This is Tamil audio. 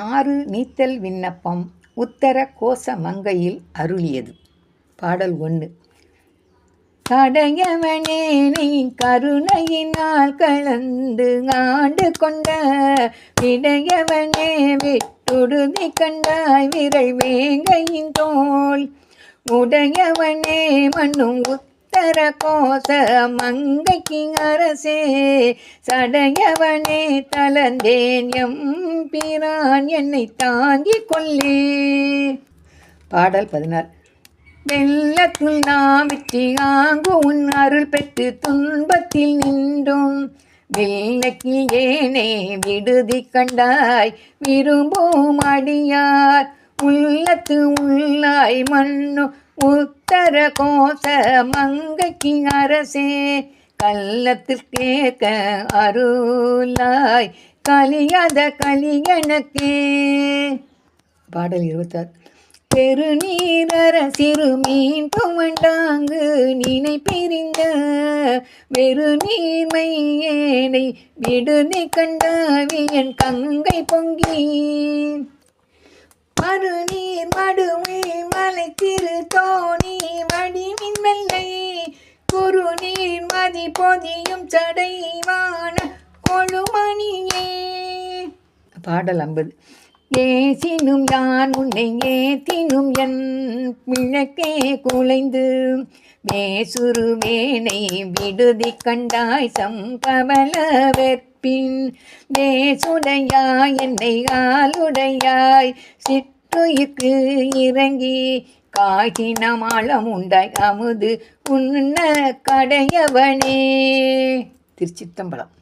ஆறு நீத்தல் விண்ணப்பம் உத்தர கோச மங்கையில் அருளியது. பாடல் ஒன்று. கடையவனே நீ கருணையினால் கலந்து ஆண்டு கொண்ட விடையவனே விட்டுடுதி கண்டாய் விரல் வேங்கையின் தோல். உடையவனே மண்ணும் உத்தர கோச மங்கைக்கு அரசே சடையவனே தளர்ந்தேன் எம் பிரான் என்னை தாங்கி கொள்ளே. பாடல் பதினாறு. வெள்ளத்துள் நாம் வெற்றி ஆங்கு உன் அருள் பெற்று துன்பத்தில் நின்றோம். வெள்ளக்கில் ஏனே விடுதி கண்டாய் விரும்பும் அடியார் உள்ளத்து உள்ளாய் மண்ணு உத்தர கோச மங்கைக்கு அரசே கள்ளத்திற்கேக்க அருளாய் கலியாத கலியனக்கே பாடல் இருபத்தாறு. பெருநீரர சிறுமீன் புவண்டாங்கு நினை பிரிந்த வெறு ஏனை விடுதி கண்டாவியன் கங்கை பொங்கி. மறுநீர் மடுமை மலை திரு தோணி வடிவின் வெள்ளை. குறுநீர் மதி பொதியும் சடைவான கொழுமணியே. பாடல் ஐம்பது. ஏசினும் யான் உன்னை ஏத்தினும் என் விளக்கே குலைந்து. மேசுருவேனை விடுதி கண்டாய் சம்பவல வெற்பின். தேசுடையாய் என்னை ஆளுடையாய். சிற்றுயிர்க்கு இறங்கி காய்ச்சினமாளம் உண்டாய் அமுது உன்ன கடையவனே. திருச்சித்தம்பலம்